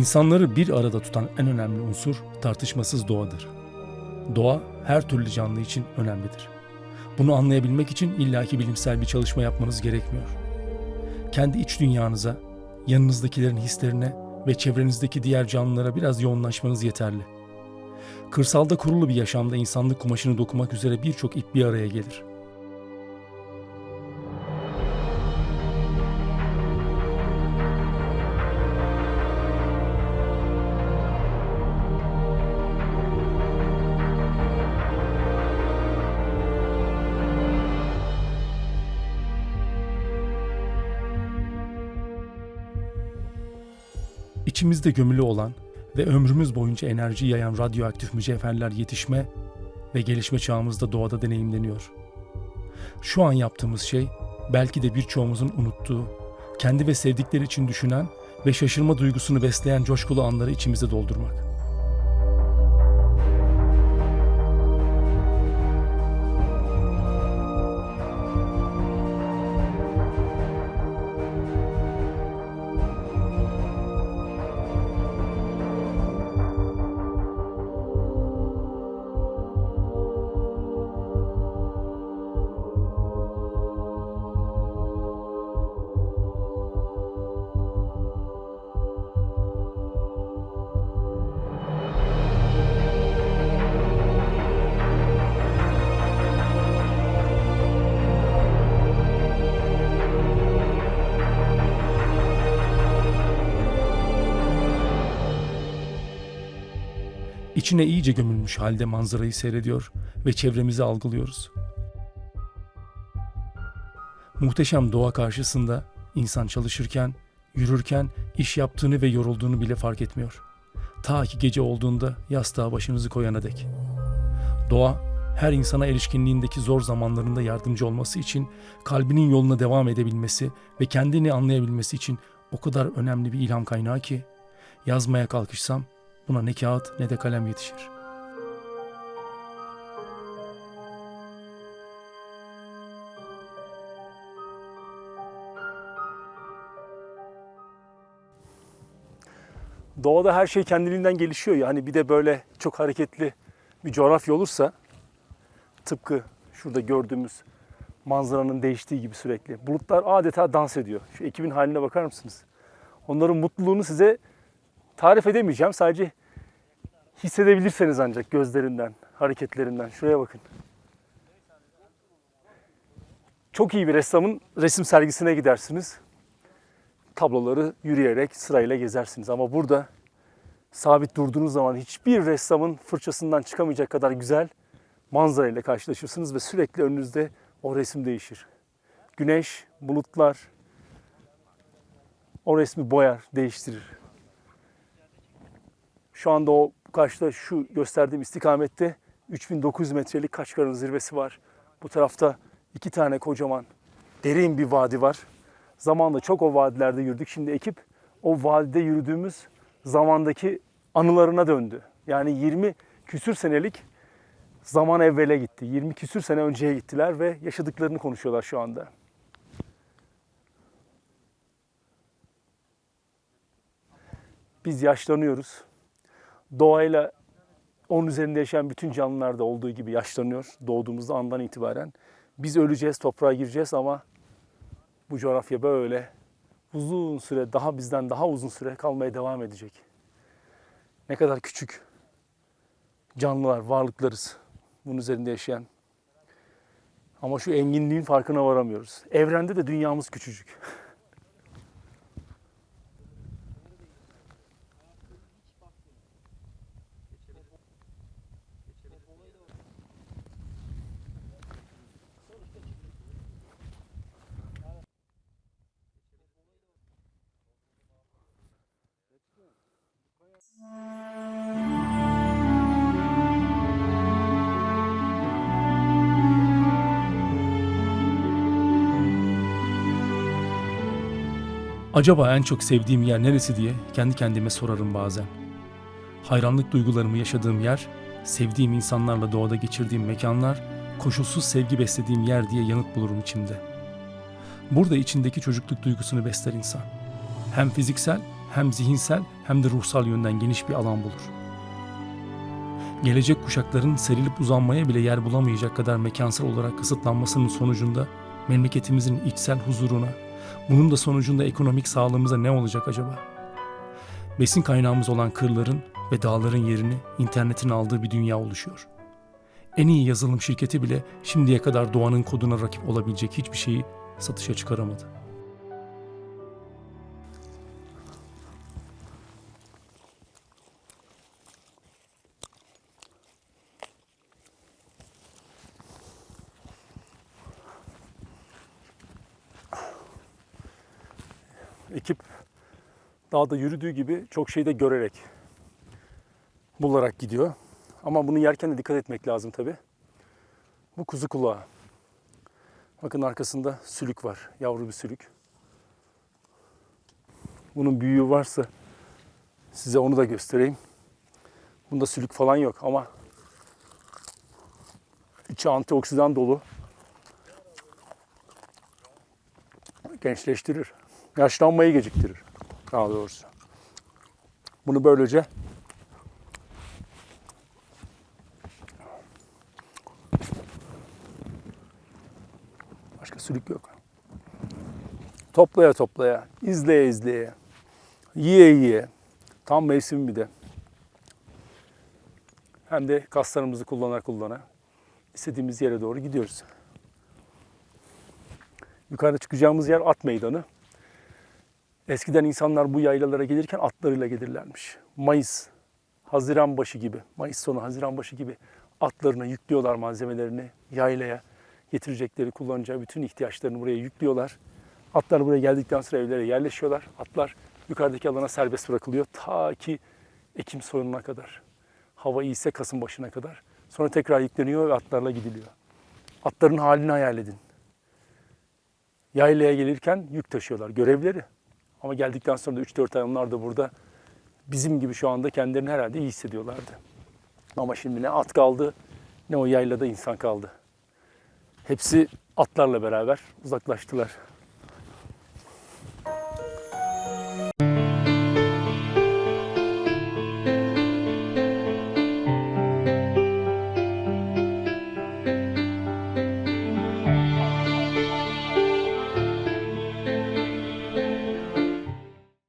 İnsanları bir arada tutan en önemli unsur tartışmasız doğadır. Doğa her türlü canlı için önemlidir. Bunu anlayabilmek için illaki bilimsel bir çalışma yapmanız gerekmiyor. Kendi iç dünyanıza, yanınızdakilerin hislerine ve çevrenizdeki diğer canlılara biraz yoğunlaşmanız yeterli. Kırsalda kurulu bir yaşamda insanlık kumaşını dokumak üzere birçok ip bir araya gelir. İçimizde gömülü olan ve ömrümüz boyunca enerji yayan radyoaktif mücevherler yetişme ve gelişme çağımızda doğada deneyimleniyor. Şu an yaptığımız şey belki de birçoğumuzun unuttuğu, kendi ve sevdikleri için düşünen ve şaşırma duygusunu besleyen coşkulu anları içimize doldurmak. İçine iyice gömülmüş halde manzarayı seyrediyor ve çevremizi algılıyoruz. Muhteşem doğa karşısında insan çalışırken, yürürken iş yaptığını ve yorulduğunu bile fark etmiyor. Ta ki gece olduğunda yastığa başınızı koyana dek. Doğa her insana erişkinliğindeki zor zamanlarında yardımcı olması için kalbinin yoluna devam edebilmesi ve kendini anlayabilmesi için o kadar önemli bir ilham kaynağı ki yazmaya kalkışsam buna ne kağıt ne de kalem yetişir. Doğada her şey kendiliğinden gelişiyor ya. Hani bir de böyle çok hareketli bir coğrafya olursa tıpkı şurada gördüğümüz manzaranın değiştiği gibi sürekli. Bulutlar adeta dans ediyor. Şu ekibin haline bakar mısınız? Onların mutluluğunu size tarif edemeyeceğim. Sadece hissedebilirseniz ancak gözlerinden, hareketlerinden. Şuraya bakın. Çok iyi bir ressamın resim sergisine gidersiniz tabloları yürüyerek sırayla gezersiniz. Ama burada sabit durduğunuz zaman hiçbir ressamın fırçasından çıkamayacak kadar güzel manzara ile karşılaşırsınız ve sürekli önünüzde o resim değişir. Güneş, bulutlar o resmi boyar, değiştirir. Şu anda o karşıda şu gösterdiğim istikamette 3900 metrelik Kaçkar'ın zirvesi var. Bu tarafta iki tane kocaman derin bir vadi var. Zamanla çok o vadilerde yürüdük. Şimdi ekip o vadide yürüdüğümüz zamandaki anılarına döndü. Yani 20 küsür senelik zaman evvele gitti. 20 küsür sene önceye gittiler ve yaşadıklarını konuşuyorlar şu anda. Biz yaşlanıyoruz. Doğayla onun üzerinde yaşayan bütün canlılar da olduğu gibi yaşlanıyor doğduğumuzda andan itibaren. Biz öleceğiz, toprağa gireceğiz ama bu coğrafya böyle uzun süre, daha bizden daha uzun süre kalmaya devam edecek. Ne kadar küçük canlılar, varlıklarız bunun üzerinde yaşayan. Ama şu enginliğin farkına varamıyoruz. Evrende de dünyamız küçücük. Acaba en çok sevdiğim yer neresi diye kendi kendime sorarım bazen. Hayranlık duygularımı yaşadığım yer, sevdiğim insanlarla doğada geçirdiğim mekanlar, koşulsuz sevgi beslediğim yer diye yanıt bulurum içimde. Burada içindeki çocukluk duygusunu besler insan. Hem fiziksel hem zihinsel hem de ruhsal yönden geniş bir alan bulur. Gelecek kuşakların serilip uzanmaya bile yer bulamayacak kadar mekansal olarak kısıtlanmasının sonucunda memleketimizin içsel huzuruna, bunun da sonucunda ekonomik sağlığımıza ne olacak acaba? Besin kaynağımız olan kırların ve dağların yerini internetin aldığı bir dünya oluşuyor. En iyi yazılım şirketi bile şimdiye kadar doğanın koduna rakip olabilecek hiçbir şeyi satışa çıkaramadı. Ekip dağda yürüdüğü gibi çok şeyi de görerek, bularak gidiyor. Ama bunu yerken de dikkat etmek lazım tabi. Bu kuzu kulağı. Bakın arkasında sülük var. Yavru bir sülük. Bunun büyüğü varsa size onu da göstereyim. Bunda sülük falan yok ama içi antioksidan dolu. Gençleştirir. Yaşlanmayı geciktirir. Daha doğrusu. Bunu böylece Başka sülük yok. Toplaya toplaya, izleye izleye, yiye yiye, tam mevsimi bir de. Hem de kaslarımızı kullana kullana istediğimiz yere doğru gidiyoruz. Yukarıda çıkacağımız yer at meydanı. Eskiden insanlar bu yaylalara gelirken atlarıyla gelirlermiş. Mayıs, Haziran başı gibi, Mayıs sonu, Haziran başı gibi atlarına yüklüyorlar malzemelerini yaylaya getirecekleri, kullanacağı bütün ihtiyaçlarını buraya yüklüyorlar. Atlar buraya geldikten sonra evlere yerleşiyorlar. Atlar yukarıdaki alana serbest bırakılıyor ta ki Ekim sonuna kadar. Hava iyiyse Kasım başına kadar. Sonra tekrar yükleniyor ve atlarla gidiliyor. Atların halini hayal edin. Yaylaya gelirken yük taşıyorlar, görevleri. Ama geldikten sonra da 3-4 ay onlar da burada bizim gibi şu anda kendilerini herhalde iyi hissediyorlardı. Ama şimdi ne at kaldı ne o yaylada insan kaldı. Hepsi atlarla beraber uzaklaştılar.